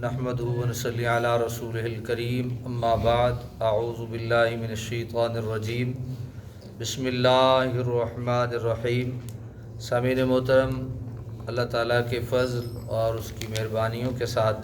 نحمد صلی علی رسول الکریم اما بعد اعوذ باللہ من الشیطان الرجیم بسم اللہ الرحمن الرحیم سامعین محترم، اللہ تعالیٰ کے فضل اور اس کی مہربانیوں کے ساتھ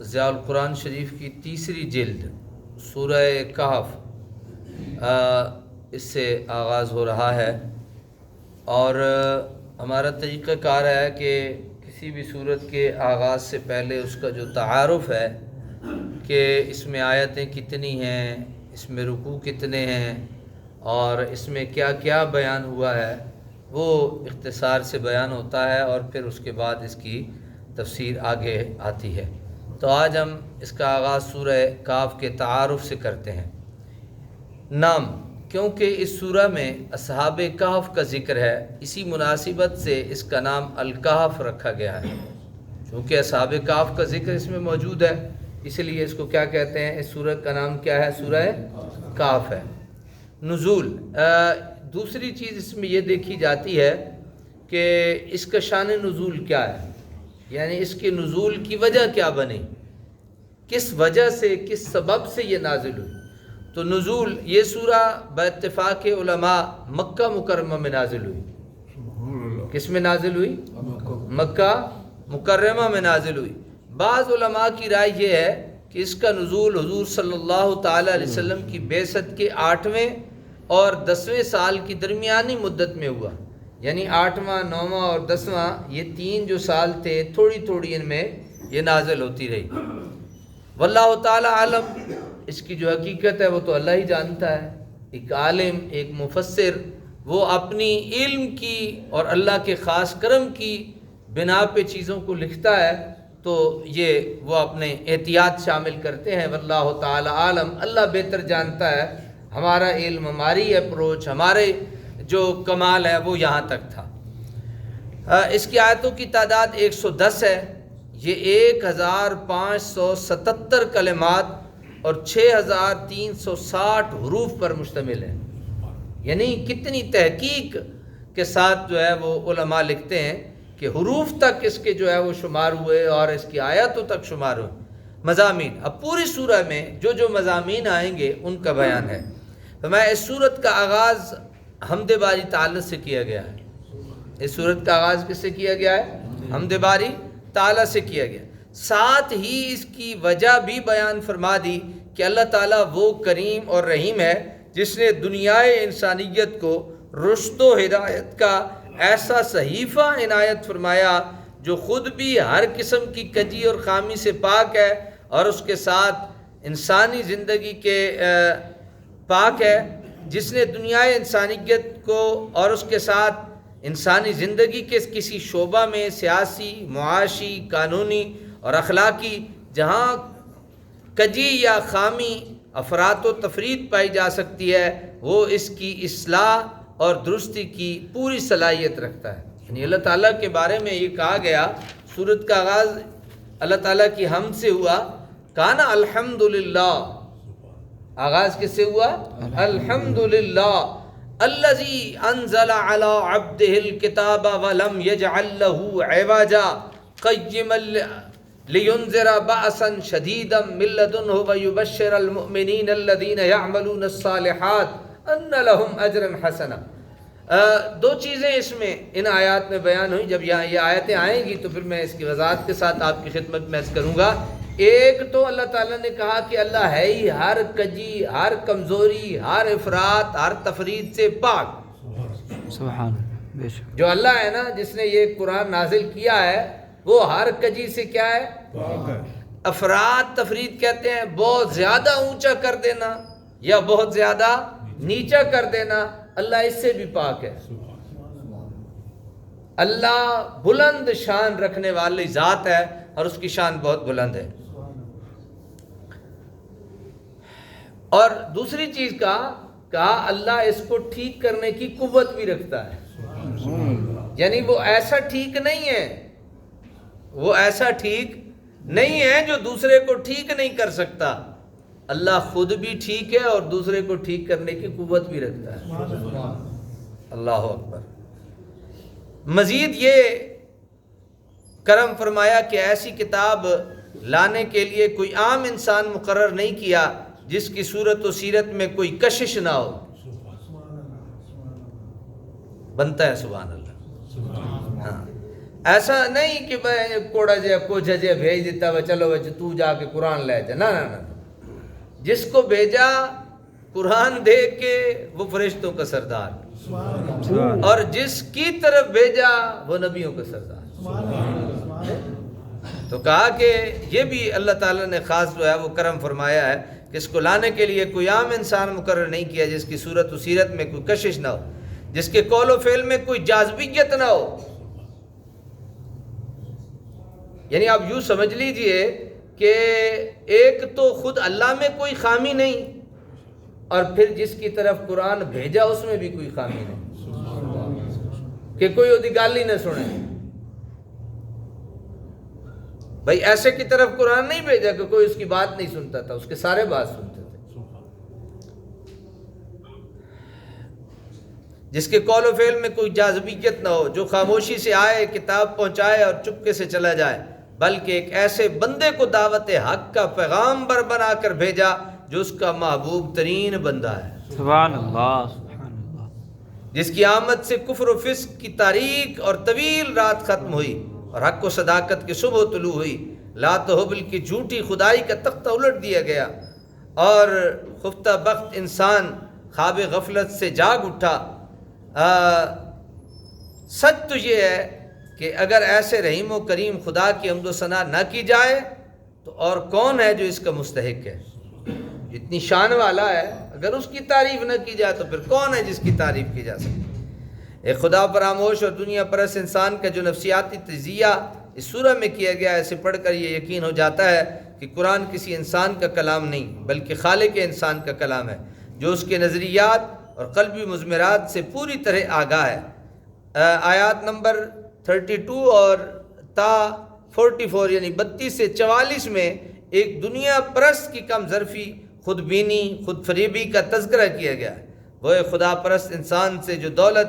ضیاء القرآن شریف کی تیسری جلد، سورہ کہف اس سے آغاز ہو رہا ہے۔ اور ہمارا طریقہ کار ہے کہ کسی بھی صورت کے آغاز سے پہلے اس کا جو تعارف ہے کہ اس میں آیتیں کتنی ہیں، اس میں رکوع کتنے ہیں اور اس میں کیا کیا بیان ہوا ہے، وہ اختصار سے بیان ہوتا ہے اور پھر اس کے بعد اس کی تفسیر آگے آتی ہے۔ تو آج ہم اس کا آغاز سورہ کاف کے تعارف سے کرتے ہیں۔ نام کیونکہ اس سورہ میں اصحاب کہف کا ذکر ہے، اسی مناسبت سے اس کا نام الکحف رکھا گیا ہے۔ کیونکہ اصحاب کہف کا ذکر اس میں موجود ہے، اس لیے اس کو کیا کہتے ہیں؟ اس سورہ کا نام کیا ہے؟ سورہ کاف ہے۔ نزول دوسری چیز اس میں یہ دیکھی جاتی ہے کہ اس کا شان نزول کیا ہے۔ یعنی اس کے نزول کی وجہ کیا بنی؟ کس وجہ سے، کس سبب سے یہ نازل ہوئی؟ تو نزول یہ سورہ اتفاق علماء مکہ مکرمہ میں نازل ہوئی۔ کس میں نازل ہوئی؟ مکہ۔ مکرمہ میں نازل ہوئی۔ بعض علماء کی رائے یہ ہے کہ اس کا نزول حضور صلی اللہ تعالیٰ علیہ وسلم کی بیست کے آٹھویں اور دسویں سال کی درمیانی مدت میں ہوا۔ یعنی آٹھواں نواں اور دسواں یہ تین جو سال تھے تھوڑی تھوڑی ان میں یہ نازل ہوتی رہی۔ واللہ تعالیٰ عالم اس کی جو حقیقت ہے وہ تو اللہ ہی جانتا ہے، ایک عالم، ایک مفسر، وہ اپنی علم کی اور اللہ کے خاص کرم کی بنا پہ چیزوں کو لکھتا ہے، تو یہ وہ اپنے احتیاط شامل کرتے ہیں۔ واللہ تعالی عالم، اللہ بہتر جانتا ہے۔ ہمارا علم ہماری اپروچ، ہمارے جو کمال ہے وہ یہاں تک تھا۔ اس کی آیتوں کی تعداد ایک سو دس ہے۔ یہ ایک ہزار پانچ سو ستتر کلمات اور چھ ہزار تین سو ساٹھ حروف پر مشتمل ہے یعنی کتنی تحقیق کے ساتھ جو ہے وہ علماء لکھتے ہیں کہ حروف تک اس کے جو ہے وہ شمار ہوئے اور اس کی آیتوں تک شمار ہوئے۔ مضامین۔ اب پوری سورہ میں جو جو مضامین آئیں گے، ان کا بیان ہے۔ تو میں اس صورت کا آغاز حمد باری تعلق سے کیا گیا ہے۔ اس صورت کا آغاز کس سے کیا گیا ہے؟ حمد باری تعالیٰ سے کیا گیا۔ ساتھ ہی اس کی وجہ بھی بیان فرما دی کہ اللہ تعالیٰ وہ کریم اور رحیم ہے جس نے دنیا انسانیت کو رشت و ہدایت کا ایسا صحیفہ عنایت فرمایا جو خود بھی ہر قسم کی کجی اور خامی سے پاک ہے اور اس کے ساتھ انسانی زندگی کے پاک ہے، جس نے دنیا انسانیت کو اور اس کے ساتھ انسانی زندگی کے کسی شعبہ میں سیاسی، معاشی، قانونی اور اخلاقی جہاں کجی یا خامی افراد و تفرید پائی جا سکتی ہے، وہ اس کی اصلاح اور درستی کی پوری صلاحیت رکھتا ہے۔ یعنی اللہ تعالیٰ کے بارے میں یہ کہا گیا صورت کا آغاز اللہ تعالیٰ کی ہم سے ہوا۔ کانا الحمد للہ آغاز کس سے ہوا؟ الحمد للہ الزی انزل على عبده الكتاب ولم يجعل له عوجا۔ قيما لينذر بأسا شديدا من لدنه ويبشر المؤمنين الذين يعملون الصالحات ان لهم اجرا حسنا۔ دو چیزیں اس میں ان آیات میں بیان ہوئی۔ جب یہاں یہ آیتیں آئیں گی تو پھر میں اس کی وضاحت کے ساتھ آپ کی خدمت میں کروں گا۔ ایک تو اللہ تعالیٰ نے کہا کہ اللہ ہے ہی ہر کجی ہر کمزوری ہر افراد ہر تفرید سے پاک۔ سبحان جو اللہ ہے نا جس نے یہ قرآن نازل کیا ہے وہ ہر کجی سے کیا ہے؟ افراد تفرید کہتے ہیں بہت زیادہ اونچا کر دینا یا بہت زیادہ نیچا کر دینا اللہ اس سے بھی پاک ہے۔ اللہ بلند شان رکھنے والی ذات ہے اور اس کی شان بہت بلند ہے۔ اور دوسری چیز کا کہا اللہ اس کو ٹھیک کرنے کی قوت بھی رکھتا ہے۔ یعنی وہ ایسا ٹھیک نہیں ہے وہ ایسا ٹھیک نہیں ہے جو دوسرے کو ٹھیک نہیں کر سکتا۔ اللہ خود بھی ٹھیک ہے اور دوسرے کو ٹھیک کرنے کی قوت بھی رکھتا ہے۔ اللہ اکبر۔ مزید یہ کرم فرمایا کہ ایسی کتاب لانے کے لیے کوئی عام انسان مقرر نہیں کیا جس کی صورت و سیرت میں کوئی کشش نہ ہو۔ بنتا ہے، سبحان اللہ۔ ایسا نہیں کہ میں کوڑا جے کو ججے بھیج دیتا وہ چلو بچے تو جا کے قرآن لے جا نہ جس کو بھیجا قرآن دے کے وہ فرشتوں کا سردار اور جس کی طرف بھیجا وہ نبیوں کا سردار تو کہا کہ یہ بھی اللہ تعالیٰ نے خاص جو ہے وہ کرم فرمایا ہے کہ اس کو لانے کے لیے کوئی عام انسان مقرر نہیں کیا جس کی صورت و سیرت میں کوئی کشش نہ ہو جس کے قول و فعل میں کوئی جازبیت نہ ہو یعنی آپ یوں سمجھ لیجیے کہ ایک تو خود اللہ میں کوئی خامی نہیں اور پھر جس کی طرف قرآن بھیجا اس میں بھی کوئی خامی نہیں۔ کہ کوئی وہ گال ہی نہ سنے۔ بھائی ایسے کی طرف قرآن نہیں بھیجا کہ کوئی اس کی بات نہیں سنتا تھا، اس کے سارے بات سنتے تھے۔ جس کے قول و فعل میں کوئی جازبیت نہ ہو، جو خاموشی سے آئے، کتاب پہنچائے اور چپکے سے چلا جائے۔ بلکہ ایک ایسے بندے کو دعوت حق کا پیغام بر بنا کر بھیجا جو اس کا محبوب ترین بندہ ہے۔ سبحان اللہ سبحان اللہ۔ جس کی آمد سے کفر و فسق کی تاریخ اور طویل رات ختم ہوئی اور حق و صداقت کی صبح طلوع ہوئی لات و حبل کی جھوٹی خدائی کا تختہ الٹ دیا گیا اور خفتہ بخت انسان خواب غفلت سے جاگ اٹھا۔ سچ تو یہ ہے کہ اگر ایسے رحیم و کریم خدا کی عمد و ثنا نہ کی جائے، تو اور کون ہے جو اس کا مستحق ہے؟ اتنی شان والا ہے، اگر اس کی تعریف نہ کی جائے، تو پھر کون ہے جس کی تعریف کی جا سکتی؟ ایک خدا فراموش اور دنیا پرس انسان کا جو نفسیاتی تجزیہ اس سورہ میں کیا گیا ہے، اسے پڑھ کر یہ یقین ہو جاتا ہے کہ قرآن کسی انسان کا کلام نہیں، بلکہ خالق انسان کا کلام ہے، جو اس کے نظریات اور قلبی مضمرات سے پوری طرح آگاہ ہے۔ آیات نمبر تھرٹی ٹو اور تا فورٹی فور یعنی بتیس سے چوالیس میں ایک دنیا پرست کی کم ظرفی، خود بینی، خود فریبی کا تذکرہ کیا گیا۔ ہے وہ خدا پرست انسان سے جو دولت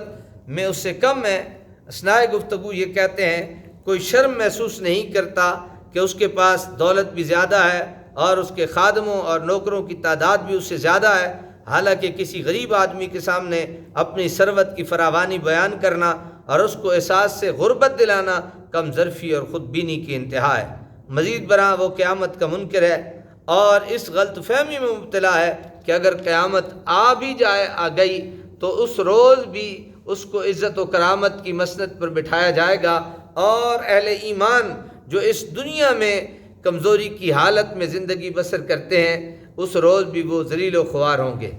میں اس سے کم ہے۔ اسنائے گفتگو یہ کہتے ہیں، کوئی شرم محسوس نہیں کرتا کہ اس کے پاس دولت بھی زیادہ ہے اور اس کے خادموں اور نوکروں کی تعداد بھی اس سے زیادہ ہے۔ حالانکہ کسی غریب آدمی کے سامنے اپنی ثروت کی فراوانی بیان کرنا اور اس کو احساس سے غربت دلانا کم ظرفی اور خود بینی کی انتہا ہے۔ مزید برآں وہ قیامت کا منکر ہے اور اس غلط فہمی میں مبتلا ہے کہ اگر قیامت آ بھی جائے، آ گئی، تو اس روز بھی اس کو عزت و کرامت کی مسنت پر بٹھایا جائے گا۔ اور اہل ایمان جو اس دنیا میں کمزوری کی حالت میں زندگی بسر کرتے ہیں، اس روز بھی وہ ذلیل و خوار ہوں گے۔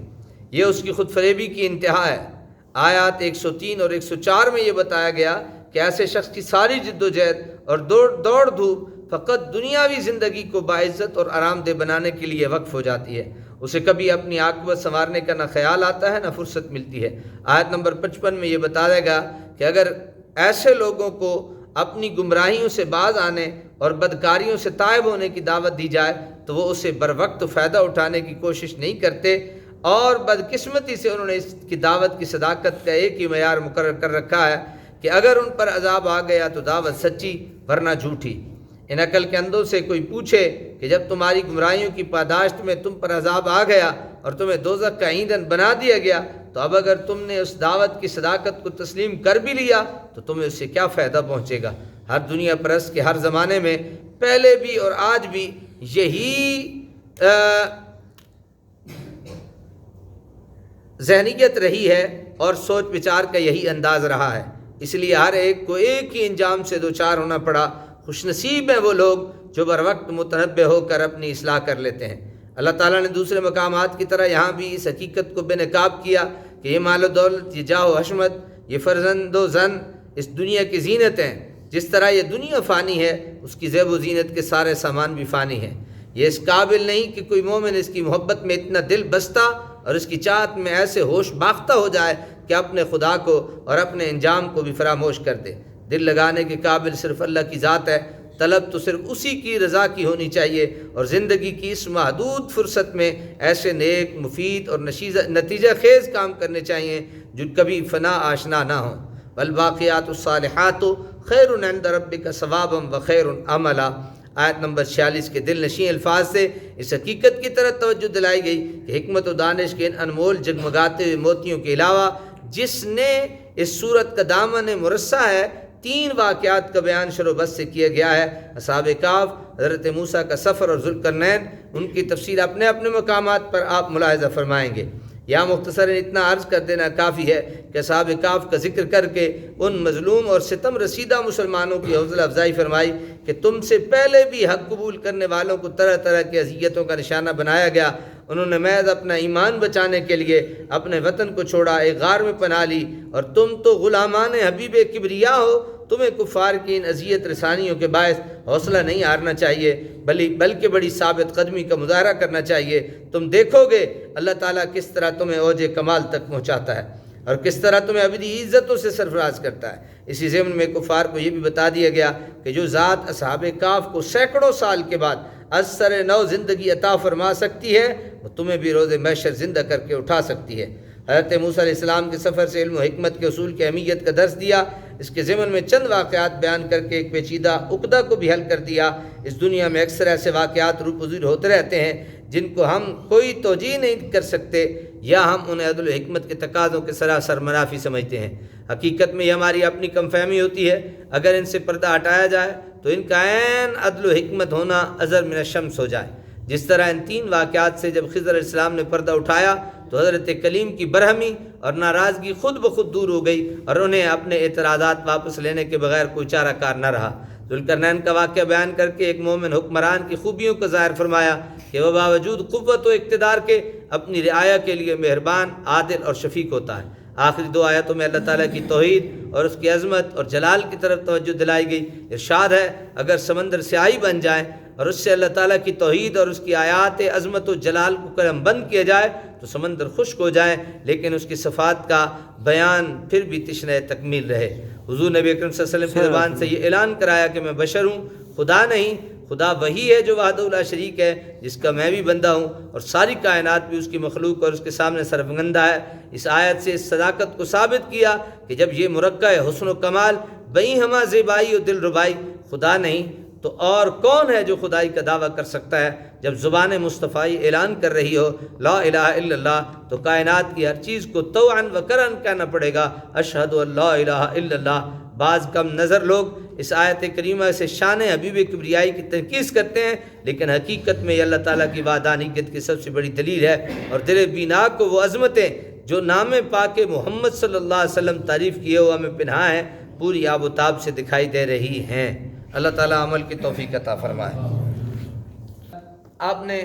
یہ اس کی خود فریبی کی انتہا ہے۔ آیات ایک سو تین اور ایک سو چار میں یہ بتایا گیا کہ ایسے شخص کی ساری جد و جہد اور دوڑ دوڑ دھوپ فقط دنیاوی زندگی کو باعزت اور آرام دہ بنانے کے لیے وقف ہو جاتی ہے۔ اسے کبھی اپنی آکبت سنوارنے کا نہ خیال آتا ہے، نہ فرصت ملتی ہے۔ آیت نمبر پچپن میں یہ بتایا گا کہ اگر ایسے لوگوں کو اپنی گمراہیوں سے باز آنے اور بدکاریوں سے طائب ہونے کی دعوت دی جائے، تو وہ اسے بر وقت فائدہ اٹھانے کی کوشش نہیں کرتے۔ اور بدقسمتی سے انہوں نے اس کی دعوت کی صداقت کا ایک ہی معیار مقرر کر رکھا ہے کہ اگر ان پر عذاب آ گیا تو دعوت سچی ورنہ جھوٹی۔ ان عقل کے اندوں سے کوئی پوچھے کہ جب تمہاری گمراہیوں کی پاداشت میں تم پر عذاب آ گیا اور تمہیں دوزک کا ایندھن بنا دیا گیا، تو اب اگر تم نے اس دعوت کی صداقت کو تسلیم کر بھی لیا تو تمہیں اس سے کیا فائدہ پہنچے گا؟ ہر دنیا پرست کے ہر زمانے میں پہلے بھی اور آج بھی یہی ذہنیت رہی ہے اور سوچ بچار کا یہی انداز رہا ہے۔ اس لیے ہر ایک کو ایک ہی انجام سے دو چار ہونا پڑا۔ خوش نصیب ہیں وہ لوگ جو بر وقت متنبع ہو کر اپنی اصلاح کر لیتے ہیں۔ اللہ تعالیٰ نے دوسرے مقامات کی طرح یہاں بھی اس حقیقت کو بے نقاب کیا کہ یہ مال و دولت، یہ جاؤ حشمت، یہ فرزند و زن اس دنیا کی زینت ہیں۔ جس طرح یہ دنیا فانی ہے، اس کی زیب و زینت کے سارے سامان بھی فانی ہیں۔ یہ اس قابل نہیں کہ کوئی مومن اس کی محبت میں اتنا دل بستا اور اس کی چاہت میں ایسے ہوش باختہ ہو جائے کہ اپنے خدا کو اور اپنے انجام کو بھی فراموش کر دے۔ دل لگانے کے قابل صرف اللہ کی ذات ہے۔ طلب تو صرف اسی کی رضا کی ہونی چاہیے۔ اور زندگی کی اس محدود فرصت میں ایسے نیک، مفید اور نتیجہ خیز کام کرنے چاہیے جو کبھی فنا آشنا نہ ہوں۔ والباقیات الصالحات خیر عند ربک ثوابا و خیر عملا۔ آیت نمبر 46 کے دل نشین الفاظ سے اس حقیقت کی طرف توجہ دلائی گئی کہ حکمت و دانش کے ان انمول جگمگاتے ہوئے موتیوں کے علاوہ جس نے اس صورت کا دامن مرصع ہے، تین واقعات کا بیان شروع بس سے کیا گیا ہے۔ اصحاب کاف، حضرت موسیٰ کا سفر اور ذوالقرنین، ان کی تفصیل اپنے اپنے مقامات پر آپ ملاحظہ فرمائیں گے۔ یا مختصر اتنا عرض کر دینا کافی ہے کہ اصحاب کاف کا ذکر کر کے ان مظلوم اور ستم رسیدہ مسلمانوں کی حوصلہ افزائی فرمائی کہ تم سے پہلے بھی حق قبول کرنے والوں کو طرح طرح کی اذیتوں کا نشانہ بنایا گیا۔ انہوں نے محض اپنا ایمان بچانے کے لیے اپنے وطن کو چھوڑا، ایک غار میں پناہ لی اور تم تو غلامان حبیب کبریا ہو تمہیں کفار کی ان اذیت رسانیوں کے باعث حوصلہ نہیں ہارنا چاہیے، بلی بلکہ بڑی ثابت قدمی کا مظاہرہ کرنا چاہیے۔ تم دیکھو گے اللہ تعالیٰ کس طرح تمہیں اوج کمال تک پہنچاتا ہے اور کس طرح تمہیں ابدی عزتوں سے سرفراز کرتا ہے۔ اسی ضمن میں کفار کو یہ بھی بتا دیا گیا کہ جو ذات اصحاب کاف کو سینکڑوں سال کے بعد اثر نو زندگی عطا فرما سکتی ہے، وہ تمہیں بھی روز محشر زندہ کر کے اٹھا سکتی ہے۔ حضرت موسیٰ علیہ السلام کے سفر سے علم و حکمت کے اصول کی اہمیت کا درس دیا، اس کے ضمن میں چند واقعات بیان کر کے ایک پیچیدہ عقدہ کو بھی حل کر دیا۔ اس دنیا میں اکثر ایسے واقعات روپ ہوتے رہتے ہیں جن کو ہم کوئی توجہ نہیں کر سکتے یا ہم انہیں عدل و حکمت کے تقاضوں کے سراسر منافی سمجھتے ہیں۔ حقیقت میں یہ ہماری اپنی کم فہمی ہوتی ہے۔ اگر ان سے پردہ ہٹایا جائے تو ان کا عین عدل و حکمت ہونا ازر من الشمس ہو جائے۔ جس طرح ان تین واقعات سے جب خضر علیہ السلام نے پردہ اٹھایا تو حضرت کلیم کی برہمی اور ناراضگی خود بخود دور ہو گئی اور انہیں اپنے اعتراضات واپس لینے کے بغیر کوئی چارہ کار نہ رہا۔ ذوالکرنین کا واقعہ بیان کر کے ایک مومن حکمران کی خوبیوں کا ظاہر فرمایا کہ وہ باوجود قوت و اقتدار کے اپنی رعایا کے لیے مہربان، عادل اور شفیق ہوتا ہے۔ آخری دو آیتوں میں اللہ تعالیٰ کی توحید اور اس کی عظمت اور جلال کی طرف توجہ دلائی گئی۔ ارشاد ہے، اگر سمندر سیاہی بن جائیں اور اس سے اللہ تعالیٰ کی توحید اور اس کی آیات عظمت و جلال کو کرم بند کیا جائے تو سمندر خشک ہو جائے لیکن اس کی صفات کا بیان پھر بھی تشنہ تکمیل رہے۔ حضور نبی اکرم صلی اللہ علیہ وسلم کی زبان سے یہ اعلان کرایا کہ میں بشر ہوں، خدا نہیں، خدا وہی ہے جو وحد اللہ شریک ہے، جس کا میں بھی بندہ ہوں اور ساری کائنات بھی اس کی مخلوق اور اس کے سامنے سرفگندہ ہے۔ اس آیت سے اس صداقت کو ثابت کیا کہ جب یہ مرکہ حسن و کمال بئی ہما زیبائی و دل ربائی، خدا نہیں تو اور کون ہے جو خدائی کا دعویٰ کر سکتا ہے؟ جب زبان مصطفی اعلان کر رہی ہو، لا الہ الا اللہ، تو کائنات کی ہر چیز کو توعن و کرن کہنا پڑے گا اشہد اللہ الہ الا اللہ۔ بعض کم نظر لوگ اس آیت کریمہ سے شان حبیب کبریائی کی تنقید کرتے ہیں، لیکن حقیقت میں یہ اللہ تعالیٰ کی وعدانیت کی سب سے بڑی دلیل ہے۔ اور دل بینا کو وہ عظمتیں جو نام پاک محمد صلی اللہ علیہ وسلم تعریف کیے ہوا ہمیں پنہا ہے پوری آب و تاب سے دکھائی دے رہی ہیں۔ اللہ تعالیٰ عمل کی توفیق عطا فرمائے۔ آپ نے